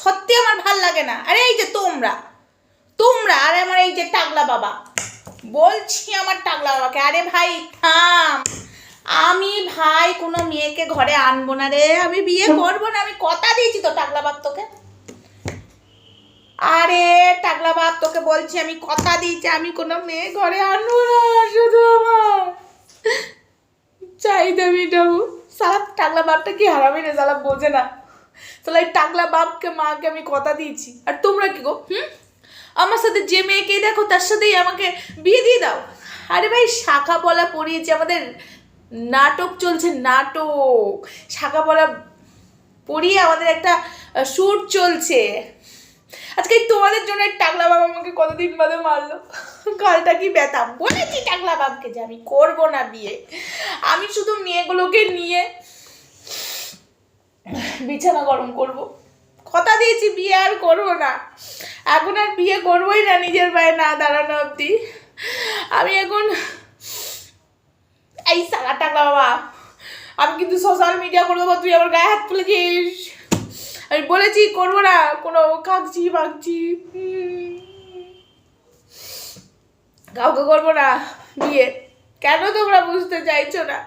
সত্যি আমার ভালো লাগে না। আরে এই যে তোমরা তোমরা আরে আমার এই যে টাগলা বাবা, বলছি আমার টাগলা বাবাকে, আরে ভাই, থাম। আমি ভাই, কোনো মেয়েকে ঘরে আনব না রে, আমি বিয়ে করব না, আমি কথা দিয়েছি তো টাগলা বাপ তোকে। আরে টাগলা বাপ তোকে বলছি, আমি কথা দিয়েছি, আমি কোনো মেয়ে ঘরে আনব না, শুধু আমার। চাহিদা মেটাবো সালা, টাগলা বাপটা কি হারামি রে সালা বোঝে না। তাহলে টাগলা বাপকে, মাকে আমি কথা দিয়েছি। আর তোমরা কি গো? হুম? আমার সাথে যে মেয়েকেই দেখো, তার সাথেই আমাকে বিয়ে দিয়ে দাও। আরে ভাই, শাখা বলা পড়িয়েছি আমাদের নাটক চলছে, নাটক। শাখা বলা পড়িয়ে আমাদের একটা শ্যুট চলছে। আজকে তোমাদের জন্য টাকলা বাবা আমাকে কতদিন বাদে মারলো? গালটা কি ব্যথা? বলেছি টাকলা বাবকে যে আমি করব না বিয়ে। আমি শুধু মেয়েগুলোকে নিয়ে বিছানা গরম করব। কথা দিয়েছি, বিয়ে আর করব না। এখন আর বিয়ে করবোই না, নিজের পায়ে না দাঁড়ানো অবধি। আমি এখন এই সালা টাকলা বাবা। আমি কিন্তু সোশ্যাল মিডিয়া করে দেবো, তুই আমার গায়ে হাত তুলেছিস। আমি বলেছি, করব না। কোনো কাঁকছি বাগছি। কাউকে করব না, বিয়ে। কেন তোমরা বুঝতে চাইছো না?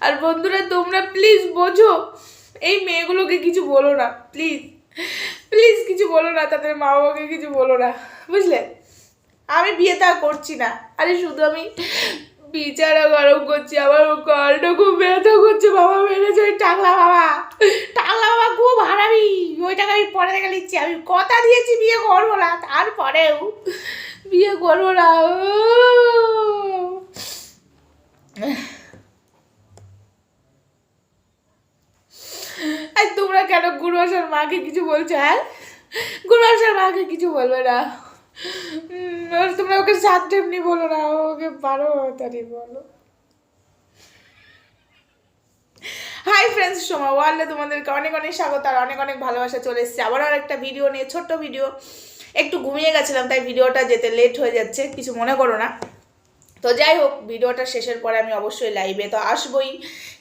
আর বন্ধুরা, তোমরা প্লিজ বোঝো। এই মেয়েগুলোকে কিছু বলো না প্লিজ প্লিজ কিছু বলো না, তাদের মা বাবাকে কিছু বলো না, বুঝলে? আমি বিয়ে তা করছি না। আরে শুধু আমি বিচারা গরম করছি, আমার কলটা খুব ব্যথা করছে, বাবা মেরেছে ওই টাকলা বাবা। টাকলা বাবা খুব হারাবি ওই টাকা আমি পরে দেখা নিচ্ছি, আমি কথা দিয়েছি বিয়ে করব না, তারপরেও বিয়ে করব না আর তোমরা কেন গুরুবাসার মাকে কিছু বলছো হ্যাঁ? গুরুবাসার মাকে কিছু বলবে না। তোমরা ওকে সাত এমনি বলো না, ওকে বারো তারিখ বলো। হাই ফ্রেন্ডস সোমা ওয়ার্ল্ডে তোমাদেরকে অনেক অনেক স্বাগত আর অনেক অনেক ভালোবাসা চলে এসেছে। আবার আর একটা ভিডিও নিয়ে, ছোট্ট ভিডিও একটু ঘুমিয়ে গেছিলাম, তাই ভিডিওটা যেতে লেট হয়ে যাচ্ছে, কিছু মনে করো না। তো যাই হোক, ভিডিওটা শেষের পরে আমি অবশ্যই লাইভে তো আসবই,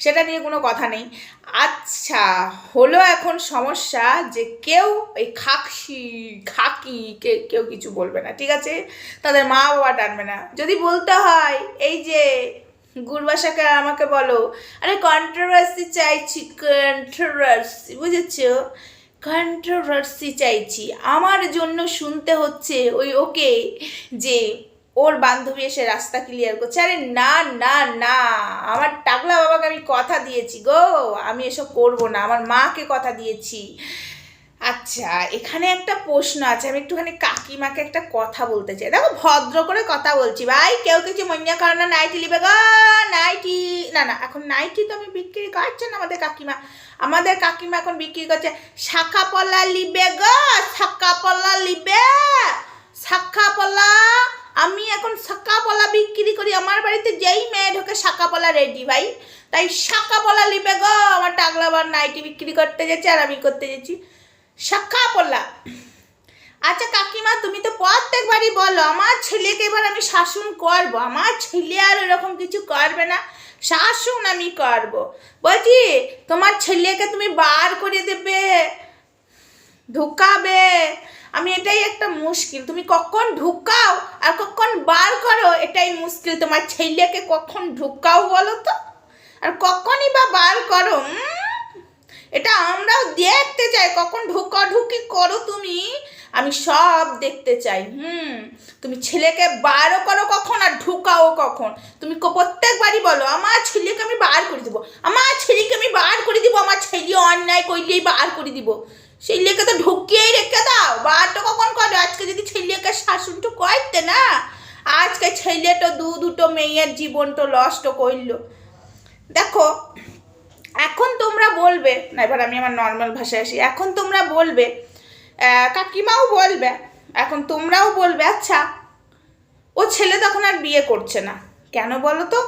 সেটা নিয়ে কোনো কথা নেই। আচ্ছা হলো এখন সমস্যা যে কেউ এই খাকসি, খাকি, কে, কেউ কিছু বলবে না, ঠিক আছে? তাদের মা বাবা টানবে না। যদি বলতে হয়, এই যে গুরবাসাকে আমাকে বলো, আরে কন্ট্রোভার্সি চাইছি কন্ট্রোভার্সি বুঝেছ? কন্ট্রোভার্সি চাইছি। আমার জন্য শুনতে হচ্ছে ওই ওকে যে ওর বান্ধবী এসে রাস্তা ক্লিয়ার করছে। আরে না না না, আমার টাকলা বাবাকে আমি কথা দিয়েছি গো, আমি এসব করব না, আমার মাকে কথা দিয়েছি। আচ্ছা এখানে একটা প্রশ্ন আছে, আমি একটুখানি কাকিমাকে একটা কথা বলতে চাই। দেখো, ভদ্র করে কথা বলছি, ভাই, কেউ কিছু মন্যা কারণ না, নাইটি লিবে গো, নাইটি। না না, এখন নাইটি তো আমি বিক্রি করছে না আমাদের কাকিমা। আমাদের কাকিমা এখন বিক্রি করছে, শাখা পলা লিবে গো, শাখা পলা লিবে শাখা পলা আমি এখন শাখা পলা বিক্রি করি, আমার বাড়িতে যেই মেয়ে ঢোকে শাখা পলা রেডি ভাই। তাই শাখা পলা লিবে গো, আমার টাগলাবার নাইটি বিক্রি করতে যাচ্ছে আর আমি করতে যাচ্ছি। শাখা পলা আচ্ছা কাকিমা, তুমি তো প্রত্যেকবারই বলো, আমার ছেলেকে এবার আমি শাসন করব, আমার ছেলে আর এরকম কিছু করবে না, শাসন আমি করব। বলছি, তোমার ছেলেকে তুমি বার করে দেবে, ঢুকাবে আমি এটাই একটা মুশকিল। তুমি কখন ঢুকাও আর কখন বার করো এটাই মুশকিল। তোমার ছেলেকে কখন ঢুকাও বলো তো? আর কখনই বা বার করো এটা আমরাও দেখতে চাই। কখন ঢুকা ঢুকি করো তুমি? আমি সব দেখতে চাই, হুম? তুমি ছেলেকে বারও করো কখন আর ঢুকাও কখন? তুমি প্রত্যেকবারই বলো, আমার ছেলেকে আমি বার করে দিব। আমার ছেলেকে আমি বার করে দিব। আমার ছেলে অন্যায় করলেই বার করে দিব। ছেলেকে তো ঢুকিয়েই রেখে দাও বারটা কখন করো আজকে যদি ছেলেকে শাসনটা করতে না আজকে ছেলেটা দু দুটো মেয়ের জীবনটা লস্ট করল। দেখো, এখন তোমরা বলবে, না এবার আমি আমার নর্মাল ভাষায় আসি, এখন তোমরা বলবে কাকিমাও বলবে, এখন তোমরাও বলবে আচ্ছা ও ছেলে তখন আর বিয়ে করছে না। কেন বলো তো?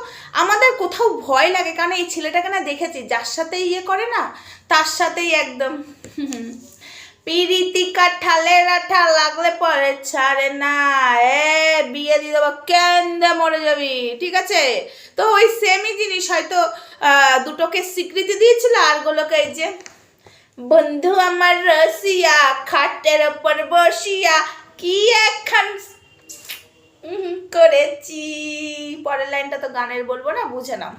আমাদের কোথাও ভয় লাগে, কারণ এই ছেলেটাকে না দেখেছি, যার সাথে ইয়ে করে না, তার সাথেই একদম পিরিতি কাঠালে রাঠা লাগলে পরে ছাড়ে না। এ, বিয়ে দিয়ে দেবো, কেন্দে মরে যাবি, ঠিক আছে? তো ওই সেমই জিনিস হয়তো দুটোকে স্বীকৃতি দিয়েছিল, আর গুলোকে এই যে, বন্ধু আমার রসিয়া, খাটের ওপর বসিয়া কি একখান করেছি। পরের লাইনটা তো গানের বলব না, বুঝে নাও।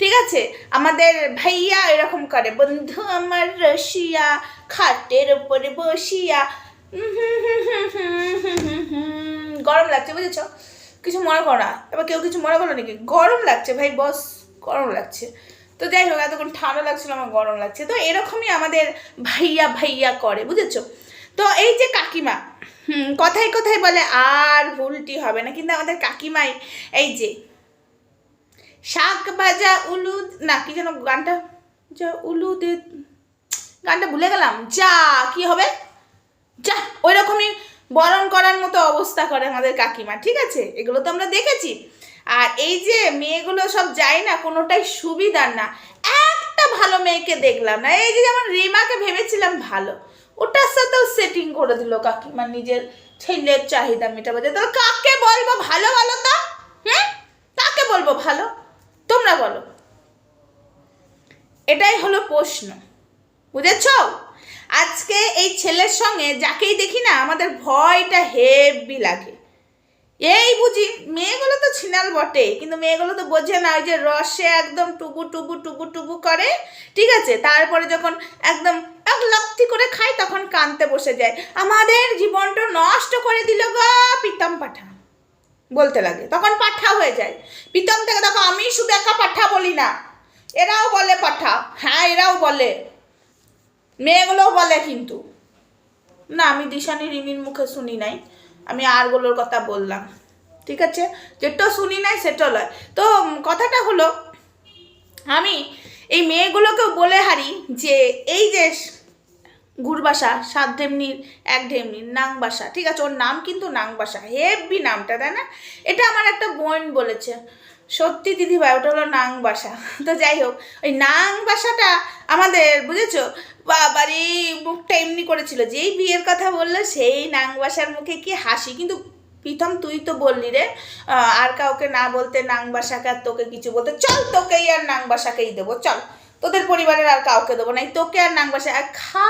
ঠিক আছে? আমাদের ভাইয়া এরকম করে, বন্ধু আমার রসিয়া খাটের ওপরে বসিয়া। গরম লাগছে, বুঝেছ? কিছু মনে করো না। এবার কেউ কিছু মনে করো নাকি? গরম লাগছে, ভাই, বস, গরম লাগছে। তো যাই হোক, এতক্ষণ ঠান্ডা লাগছিল, আমার গরম লাগছে। তো এরকমই আমাদের ভাইয়া ভাইয়া করে, বুঝেছ? তো এই যে কাকিমা কথায় কথায় বলে, আর ভুলটি হবে না। কিন্তু আমাদের কাকিমাই, এই যে, শাক ভাজা উলুদ, না, কি যেন গানটা? যা উলুদে গানটা ভুলে গেলাম। যা, কি হবে? যা ওই রকমই বরণ করার মতো অবস্থা করে আমাদের কাকিমা, ঠিক আছে? এগুলো তো আমরা দেখেছি। আর এই যে মেয়েগুলো সব যায় না, কোনোটাই সুবিধার না। একটা ভালো মেয়েকে দেখলাম না। এই যে যেমন রিমাকে ভেবেছিলাম ভালো। ওটার সাথেও সেটিং করে দিল কাকিমা নিজের ছেলের চাহিদা মেটাবে। তাহলে কাকে বলব ভালো বলো তো? হ্যাঁ কাকে বলব ভালো? তোমরা বলো। এটাই হলো প্রশ্ন। বুঝেছ? আজকে এই ছেলের সঙ্গে যাকেই দেখি না, আমাদের ভয়টা হেভি লাগে। এই বুঝি, মেয়েগুলো তো ছিনাল বটে কিন্তু মেয়েগুলো তো বোঝে না, ওই যে রসে একদম টুবু টুবু টুবু টুবু করে, ঠিক আছে? তারপরে যখন একদম এক লক্তি করে খায়, তখন কানতে বসে যায়। আমাদের জীবনটা নষ্ট করে দিল গো পিতাম পাঠা। বলতে লাগে, তখন পাঠা হয়ে যায়। পিতম থেকে দেখো, আমি শুধু একা পাঠা বলি না। এরাও বলে পাঠা। হ্যাঁ এরাও বলে। মেয়েগুলোও বলে কিন্তু। না, আমি দিশানি, রিমির মুখে শুনি নাই। আমি আরগুলোর কথা বললাম। ঠিক আছে? যেটা শুনি নাই, সেটা লয়। তো কথাটা হলো, আমি এই মেয়েগুলোকেও বলে হারি যে, এই যে গুড়বাসা সাত ঢেমনির, এক ঢেমনির, নাংবাসা, ঠিক আছে? ওর নাম কিন্তু নাংবাসা, হেভি নামটা, তাই না? এটা আমার একটা বোন বলেছে। সত্যি দিদি ভাই, ওটা হলো নাং বাসা। তো যাই হোক, ওই নাং বাসাটা আমাদের, বুঝেছ? বাবার এই মুখটা এমনি করেছিল। যেই বিয়ের কথা বলল, সেই নাং বাসার মুখে কি হাসি? কিন্তু প্রথম তুই তো বললি রে আর কাউকে না বলতে নাং বাসাকে আর তোকে কিছু বলতে, চল তোকেই আর নাং বাসাকেই দেবো, চল। তোদের পরিবারের আর কাউকে দেবো না তোকে আর নাং বাসা আর খা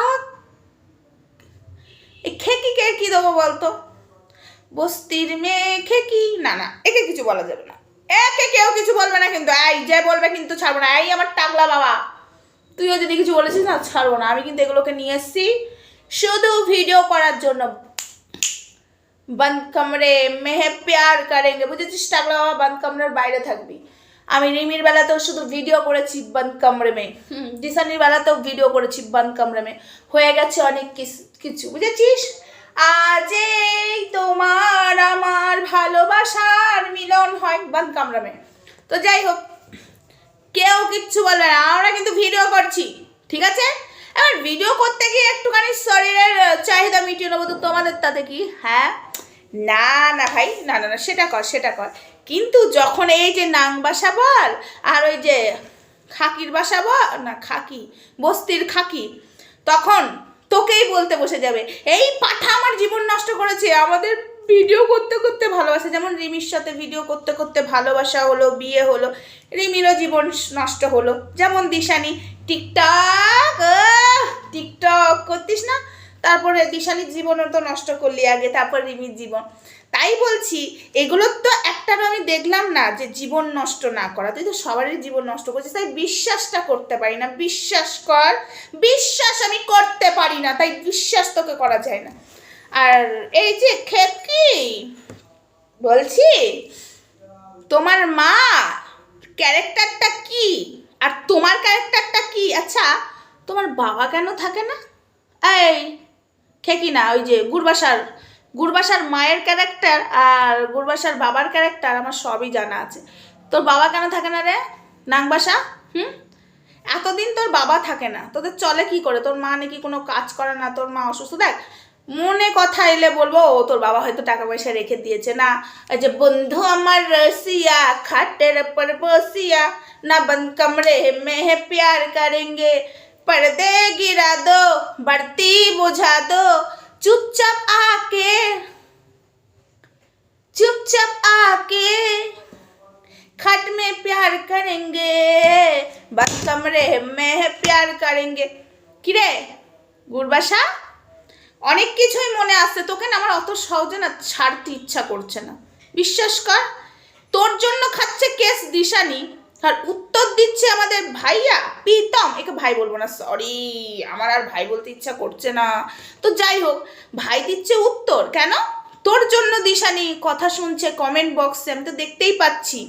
এই খেকিকে কি দেবো বলতো? বস্তির মেয়ে খেকি? না না, একে কিছু বলা যাবে না। একে কেউ কিছু বলবে না কিন্তু এই যে বলবে কিন্তু ছাড়বো না এই আমার টাকলা বাবা। তুইও যদি কিছু বলেছিস না ছাড়বো না। আমি কিন্তু এগুলোকে নিয়ে এসেছি। শুধু ভিডিও করার জন্য। বন্ধ কামরে মেহে প্যার করেঙ্গে। বুঝেছিস টাকলা বাবা বন্ধ কামরের বাইরে থাকবি। আমি রিমির বেলাতেও শুধু ভিডিও করেছি বন্ধ কামরে মে হুম। দিশানির বেলাতেও ভিডিও করেছি বন্ধ কামরে মে হয়ে গেছে অনেক কিছু। বুঝেছিস? আজ এই তোমার আমার ভালোবাসার মিলন হয় বন্ধ কামরা মে তো যাই হোক, কেউ কিচ্ছু বলবে না, আমরা কিন্তু ভিডিও করছি, ঠিক আছে? এবার ভিডিও করতে গিয়ে একটুখানি শরীরের চাহিদা মিটিয়ে নেব তো তোমাদের তাতে কি হ্যাঁ? না না ভাই, না না না, সেটা কর সেটা কর। কিন্তু যখন এই যে নাং বাসা বল, আর ওই যে খাকির বাসা বল, না, খাকি, বস্তির খাকি, তখন তোকেই বলতে বসে যাবে। এই পাঠা আমার জীবন নষ্ট করেছে। আমাদের ভিডিও করতে করতে ভালোবাসা। যেমন রিমির সাথে ভিডিও করতে করতে ভালোবাসা হলো, বিয়ে হলো, রিমিরও জীবন নষ্ট হলো। যেমন দিশানি, টিকটক টিকটক করতিস না? তারপরে দিশানির জীবনও তো নষ্ট করলি আগে, তারপর রিমির জীবন। তাই বলছি এগুলোর তো একটারও আমি দেখলাম না যে জীবন নষ্ট না করা। তুই তো সবারই জীবন নষ্ট করছিস, তাই বিশ্বাসটা করতে পারি না। বিশ্বাস কর, বিশ্বাস আমি করতে পারি না, তাই বিশ্বাস তোকে করা যায় না। আর এই যে খেকি বলছি, তোমার মা ক্যারেক্টারটা কি? আর তোমার ক্যারেক্টারটা কি? আচ্ছা তোমার বাবা কেন থাকে না? এই, খেকি না, ওই যে গুরবাসার গুরবাসার মায়ের ক্যারেক্টার আর গুরবাসার বাবার ক্যারেক্টার আমার সবই জানা আছে। তোর বাবা কেন থাকে না রে? নাংবাসা হুম? এতদিন তোর বাবা থাকে না। তোদের চলে কি করে? তোর মা নাকি কোনো কাজ করে না? তোর মা অসুস্থ? দেখ, মনে কথা এলে বলব, ও তোর বাবা হয়তো টাকা পয়সা রেখে দিয়েছে। না যে বন্ধু আমার রসিয়া, খাটের পর বসিয়া, না বন্ধ কমরে মেহে প্যার করেঙ্গে, পর্দে গিরা দো, বাড়তি বোঝা দো। दो चुपचाप आके चुपचाप आके खट में प्यार करेंगे बस कमरे में है प्यार करेंगे কিরে গুরবাসা অনেক কিছুই মনে আসছে তোকে না আমার অত সহজে না ছাড়তে ইচ্ছা করছে না বিশ্বাস কর তোর জন্য খাচ্ছে কেস দিশানি আর উত্তর দিচ্ছে আমাদের ভাইয়া, প্রীতম। একে ভাই বলব না সরি আমার আর ভাই বলতে ইচ্ছা করছে না। তো যাই হোক, ভাই দিচ্ছে উত্তর। কেন? তোর জন্য দিশানি, কথা শুনছে কমেন্ট বক্সে আমি তো দেখতেই পাচ্ছি।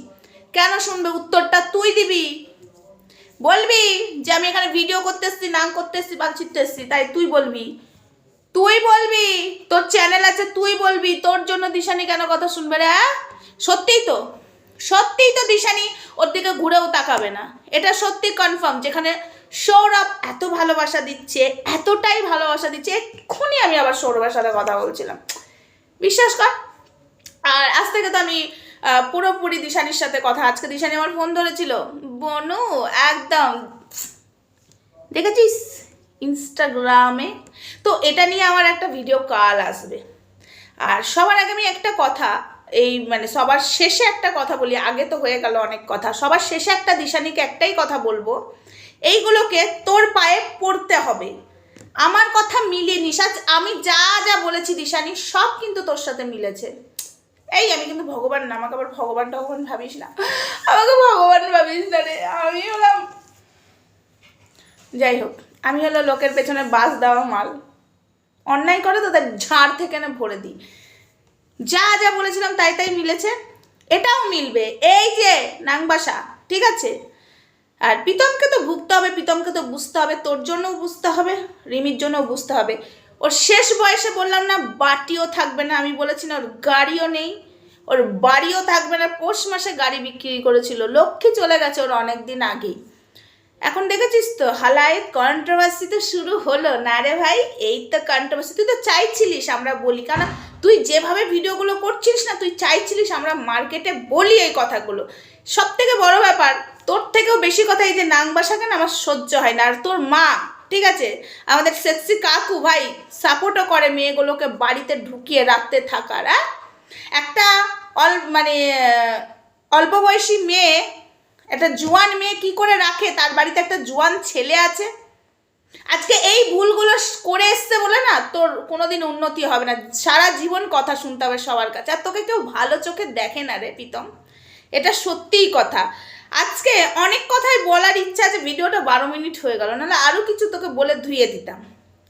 কেন শুনবে উত্তরটা? তুই দিবি। বলবি যে আমি এখানে ভিডিও করতে এসছি নাম করতে এসছি বাল ছিটতে এসছি তাই তুই বলবি। তুই বলবি, তোর চ্যানেল আছে, তুই বলবি, তোর জন্য দিশানি কেন কথা শুনবে রে? সত্যিই তো। সত্যিই তো দিশানি ওর দিকে ঘুরেও তাকাবে না। এটা সত্যি কনফার্ম যেখানে সৌরভ এত ভালোবাসা দিচ্ছে, এতটাই ভালোবাসা দিচ্ছে, এক্ষুনি আমি আবার সৌরভের সাথে কথা বলছিলাম। বিশ্বাস কর। আর আজ থেকে তো আমি পুরোপুরি দিশানির সাথে কথা। আজকে দিশানি আমার ফোন ধরেছিল। বনু, একদম। দেখেছিস? ইনস্টাগ্রামে তো এটা নিয়ে আমার একটা ভিডিও কাল আসবে। আর সবার আগে আমি একটা কথা এই মানে সবার শেষে একটা কথা বলি, আগে তো হয়ে গেল অনেক কথা। সবার শেষে একটা দিশানিকে একটাই কথা বলব, এইগুলোকে তোর পায়ে পড়তে হবে। আমার কথা মিলিয়ে নিস আমি যা যা বলেছি দিশানি, সব কিন্তু তোর সাথে মিলেছে। এই আমি কিন্তু ভগবান না, আমাকে আবার ভগবান টগবান ভাবিস না। আমাকে ভগবান ভাবিস না রে, আমি হলাম যাই হোক, আমি হলো লোকের পেছনে বাস দেওয়া মাল। অন্যায় করে তো তার ঝাড় থেকে না ভরে দিই। যা যা বলেছিলাম তাই তাই মিলেছে, এটাও মিলবে, এই যে নাংবাসা, ঠিক আছে? আর প্রীতমকে তো ভুগতে হবে, প্রীতমকে তো বুঝতে হবে, তোর জন্যও বুঝতে হবে, রিমির জন্যও বুঝতে হবে। ওর শেষ বয়সে বললাম না, বাটিও থাকবে না, আমি বলেছি না, ওর গাড়িও নেই, ওর বাড়িও থাকবে না, পৌষ মাসে গাড়ি বিক্রি করেছিল, লক্ষ্মী চলে গেছে ওর অনেক দিন আগেই। এখন দেখেছিস তো হালায় কন্ট্রোভার্সি তো শুরু হলো। না রে ভাই, এই তো কন্ট্রোভার্সি তুই তো চাইছিলিস আমরা বলি। কারণ তুই যেভাবে ভিডিওগুলো করছিস না, তুই চাইছিলিস আমরা মার্কেটে বলি এই কথাগুলো। সব থেকে বড় ব্যাপার, তোর থেকেও বেশি কথা এই যে না আমার সহ্য হয় না, আর তোর মা, ঠিক আছে? আমাদের সেক্সি কাকু ভাই সাপোর্টও করে মেয়েগুলোকে বাড়িতে ঢুকিয়ে রাখতে থাকার হ্যাঁ? একটা অল মানে অল্প বয়সী মেয়ে একটা জোয়ান মেয়ে কি করে রাখে? তার বাড়িতে একটা জোয়ান ছেলে আছে। আজকে এই ভুলগুলো করে এসছে বলে না, তোর কোনোদিন উন্নতি হবে না। সারা জীবন কথা শুনতে হবে সবার কাছে। আর তোকে কেউ ভালো চোখে দেখে না রে প্রীতম। এটা সত্যিই কথা। আজকে অনেক কথাই বলার ইচ্ছা আছে। ভিডিওটা বারো মিনিট হয়ে গেল। নাহলে আরও কিছু তোকে বলে ধুয়ে দিতাম।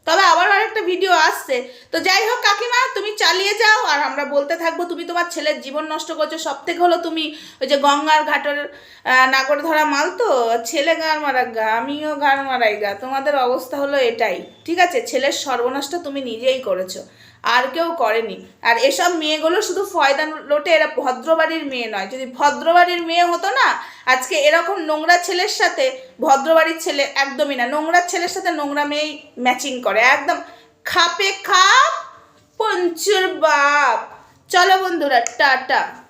তবে আবার আরেকটা ভিডিও আসছে। তো যাই হোক কাকিমা, তুমি চালিয়ে যাও, আর আমরা বলতে থাকব, তুমি তোমার ছেলের জীবন নষ্ট করছ। সব থেকে হলো তুমি ওই যে গঙ্গার ঘাটের নাগর ধরা মাল তো? ছেলে গান মারা গা, আমিও গান মারাই গা। তোমাদের অবস্থা হলো এটাই, ঠিক আছে? ছেলের সর্বনাশটা তুমি নিজেই করেছ। আর কেউ করেনি। আর এসব মেয়েগুলো শুধু ফয়দা লোটে, এরা ভদ্রবাড়ির মেয়ে নয়। যদি ভদ্রবাড়ির মেয়ে হতো না, আজকে এরকম নোংরা ছেলের সাথে, ভদ্রবাড়ির ছেলে একদমই না, নোংরা ছেলের সাথে নোংরা মেয়েই ম্যাচিং করে। একদম খাপে খাপ, পঞ্চুর বাপ। চলো বন্ধুরা, টাটা।